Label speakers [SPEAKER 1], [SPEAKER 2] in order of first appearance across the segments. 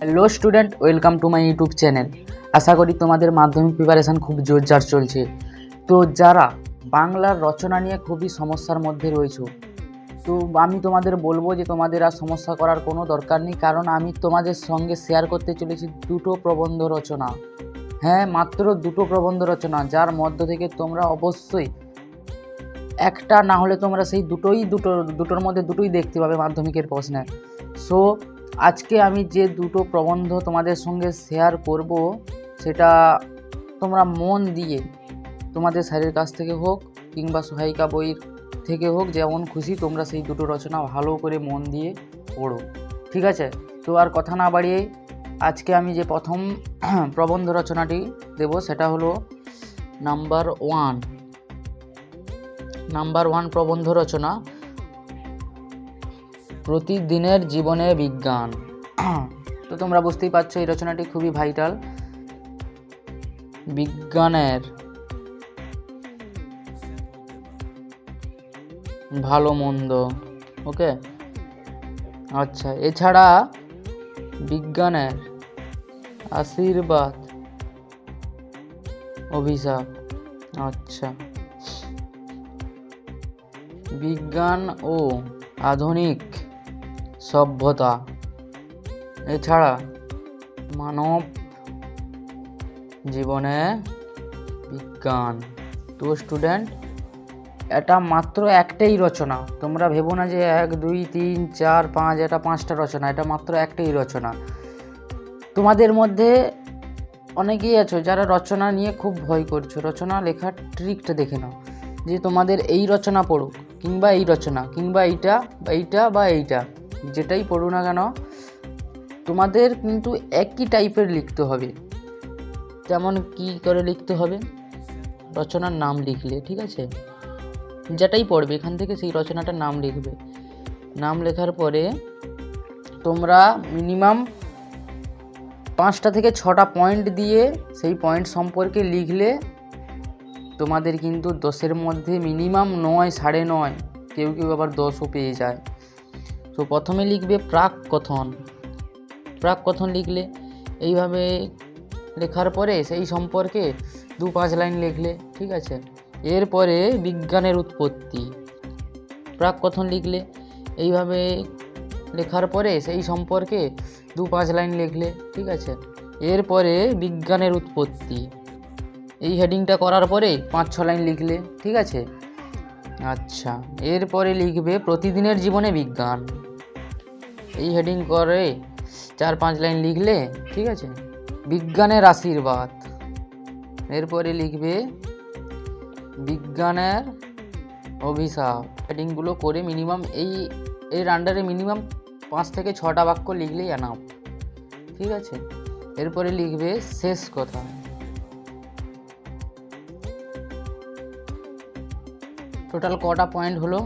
[SPEAKER 1] Hello student welcome to my YouTube channel আশা করি তোমাদের মাধ্যমিক প্রিপারেশান খুব জোরজার চলছে। তো যারা বাংলার রচনা নিয়ে খুবই সমস্যার মধ্যে রয়েছে, তো আমি তোমাদের বলব যে তোমাদের আর সমস্যা করার কোনো দরকার নেই, কারণ আমি তোমাদের সঙ্গে শেয়ার করতে চলেছি দুটো প্রবন্ধ রচনা। হ্যাঁ মাত্র দুটো প্রবন্ধ রচনা, যার মধ্য থেকে তোমরা অবশ্যই একটা না হলে তোমরা সেই দুটোই দুটো, দুটোর মধ্যে দুটোই দেখতে পাবে মাধ্যমিকের প্রশ্নে। সো আজকে আমি যে দুটো প্রবন্ধ তোমাদের সঙ্গে শেয়ার করব, সেটা তোমরা মন দিয়ে তোমাদের স্যারের কাছ থেকে হোক কিংবা সহায়িকা বইয়ের থেকে হোক, যেমন খুশি তোমরা সেই দুটো রচনা ভালো করে মন দিয়ে পড়ো। ঠিক আছে? তো আর কথা না বাড়িয়ে আজকে আমি যে প্রথম প্রবন্ধ রচনাটি দেব, সেটা হলো নাম্বার ওয়ান নাম্বার ওয়ান প্রবন্ধ রচনা। প্রতিদিনের জীবনে বিজ্ঞান। তো তোমরা বুঝতেই পারছ, এই রচনাটি খুবই ভাইটাল বিজ্ঞানের ভালো, মন্দ, ওকে? আচ্ছা এছাড়া বিজ্ঞানের আশীর্বাদ, অভিশাপ আচ্ছা। বিজ্ঞান ও আধুনিক সভ্যতা। এছাড়া মানব জীবনে বিজ্ঞান, তো স্টুডেন্ট এটা মাত্র একটাই রচনা। তোমরা ভেবো না যে এক, দুই, তিন, চার, পাঁচ, এটা পাঁচটা রচনা, এটা মাত্র একটাই রচনা। তোমাদের মধ্যে অনেকেই আছো যারা রচনা নিয়ে খুব ভয় করছ। রচনা লেখার ট্রিকটা দেখে নাও। যে তোমাদের এই রচনা পড়ুক, কিংবা এই রচনা, কিংবা এইটা, বা এইটা বা এইটা। যেটাই পড়ো না কেন, তোমাদের কিন্তু একই টাইপের লিখতে হবে। যেমন কি করে লিখতে হবে? রচনার নাম লিখলে, ঠিক আছে? যেটাই পড়বে, এখান থেকে সেই রচনাটার নাম লিখবে। নাম লেখার পরে তোমরা মিনিমাম পাঁচটা থেকে ছটা পয়েন্ট দিয়ে সেই পয়েন্ট সম্পর্কে লিখলে তোমাদের কিন্তু দশের মধ্যে মিনিমাম নয়, সাড়ে নয়, কেউ কেউ আবার দশও পেয়ে যায়। তো প্রথমে লিখবে প্রাক কথন। প্রাক কথন লিখলে এইভাবে লেখার পরে সেই সম্পর্কে দু পাঁচ লাইন লিখলে, ঠিক আছে? এরপরে বিজ্ঞানের উৎপত্তি। প্রাক কথন লিখলে এইভাবে লেখার পরে সেই সম্পর্কে দু পাঁচ লাইন লিখলে, ঠিক আছে? এরপরে বিজ্ঞানের উৎপত্তি। এই হেডিংটা করার পরে পাঁচ ছ লাইন লিখলে, ঠিক আছে? আচ্ছা এরপরে লিখবে প্রতিদিনের জীবনে বিজ্ঞান। এই হেডিং করে চার পাঁচ লাইন লিখলে, ঠিক আছে? বিজ্ঞানের আশীর্বাদ। এরপরে লিখবে বিজ্ঞানের অভিশাপ। হেডিংগুলো করে মিনিমাম এই, এর আন্ডারে মিনিমাম পাঁচ থেকে ছটা বাক্য লিখলেই এনাফ ঠিক আছে? এরপরে লিখবে শেষ কথা। টোটাল কটা পয়েন্ট হলো?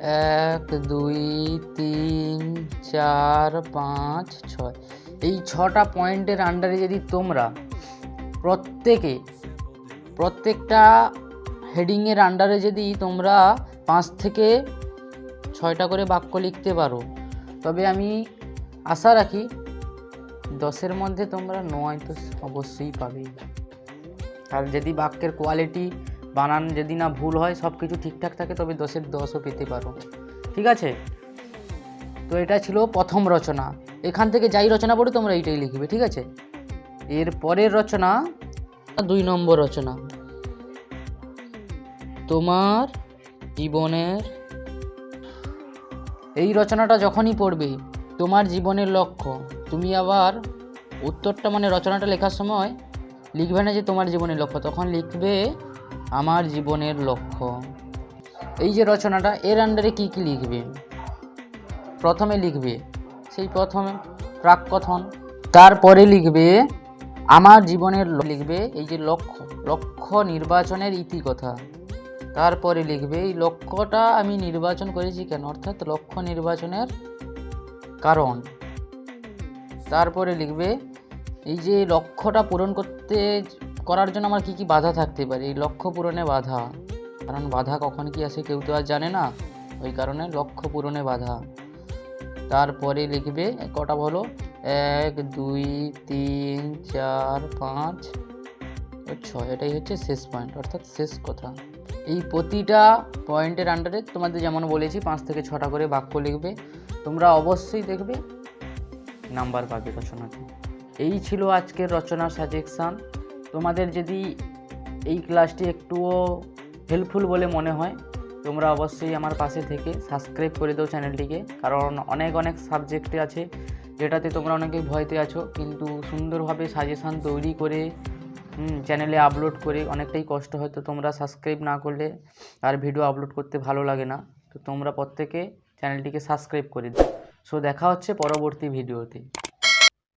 [SPEAKER 1] এক, দুই, তিন, চার, পাঁচ, ছয়। এই ছটা পয়েন্টের আন্ডারে যদি তোমরা প্রত্যেকে, প্রত্যেকটা হেডিংয়ের আন্ডারে যদি তোমরা পাঁচ থেকে ছয়টা করে বাক্য লিখতে পারো, তবে আমি আশা রাখি দশের মধ্যে তোমরা নয় তো অবশ্যই পাবে। আর যদি বাক্যের কোয়ালিটি বানান যদি না ভুল হয়, সব কিছু ঠিকঠাক থাকে, তবে দশের দশও পেতে পারো। ঠিক আছে? তো এটা ছিল প্রথম রচনা। এখান থেকে যাই রচনা পড়ে, তোমরা এইটাই লিখবে, ঠিক আছে? এর পরের রচনা, দুই নম্বর রচনা। তোমার জীবনের এই রচনাটা যখনই পড়বে, তোমার জীবনের লক্ষ্য। তুমি আবার উত্তরটা মানে রচনাটা লেখার সময় লিখবে না যে তোমার জীবনের লক্ষ্য, তখন লিখবে আমার জীবনের লক্ষ্য। এই যে রচনাটা, এর আন্ডারে কী কী লিখবে? প্রথমে লিখবে, সেই প্রথমে প্রাককথন। তারপরে লিখবে, আমার জীবনের লিখবে, এই যে লক্ষ্য লক্ষ্য নির্বাচনের ইতিকথা। তারপরে লিখবে, এই লক্ষ্যটা আমি নির্বাচন করেছি কেন? অর্থাৎ লক্ষ্য নির্বাচনের কারণ। তারপরে লিখবে, এই যে লক্ষ্যটা পূরণ করতে করার জন্য আমার কী কী বাধা থাকতে পারে? এই লক্ষ্য পূরণে বাধা। কারণ বাধা কখন কি আসে কেউ তো আর জানে না। ওই কারণে লক্ষ্য পূরণে বাধা। তারপরে লিখবে কটা হলো এক, দুই, তিন, চার, পাঁচ, ছয়। এটাই হচ্ছে শেষ পয়েন্ট অর্থাৎ শেষ কথা। এই প্রতিটা পয়েন্টের আন্ডারে তোমাদের যেমন বলেছি, পাঁচ থেকে ছটা করে বাক্য লিখবে। তোমরা অবশ্যই দেখবে নাম্বার পাবে রচনাতে। এই ছিল আজকের রচনা সাজেকশান। তোমাদের যদি এই ক্লাসটি একটুও হেল্পফুল বলে মনে হয়, তোমরা অবশ্যই আমার পাশে থেকে সাবস্ক্রাইব করে দাও চ্যানেলটিকে কারণ অনেক অনেক সাবজেক্টে আছে যেটাতে তোমরা অনেকে ভয়তে আছো, কিন্তু সুন্দরভাবে সাজেশান তৈরি করে চ্যানেলে আপলোড করে অনেকটাই কষ্ট হয়। তো তোমরা সাবস্ক্রাইব না করলে আর ভিডিও আপলোড করতে ভালো লাগে না। তো তোমরা প্রত্যেকে চ্যানেলটিকে সাবস্ক্রাইব করে দাও। সো দেখা হচ্ছে পরবর্তী ভিডিওতে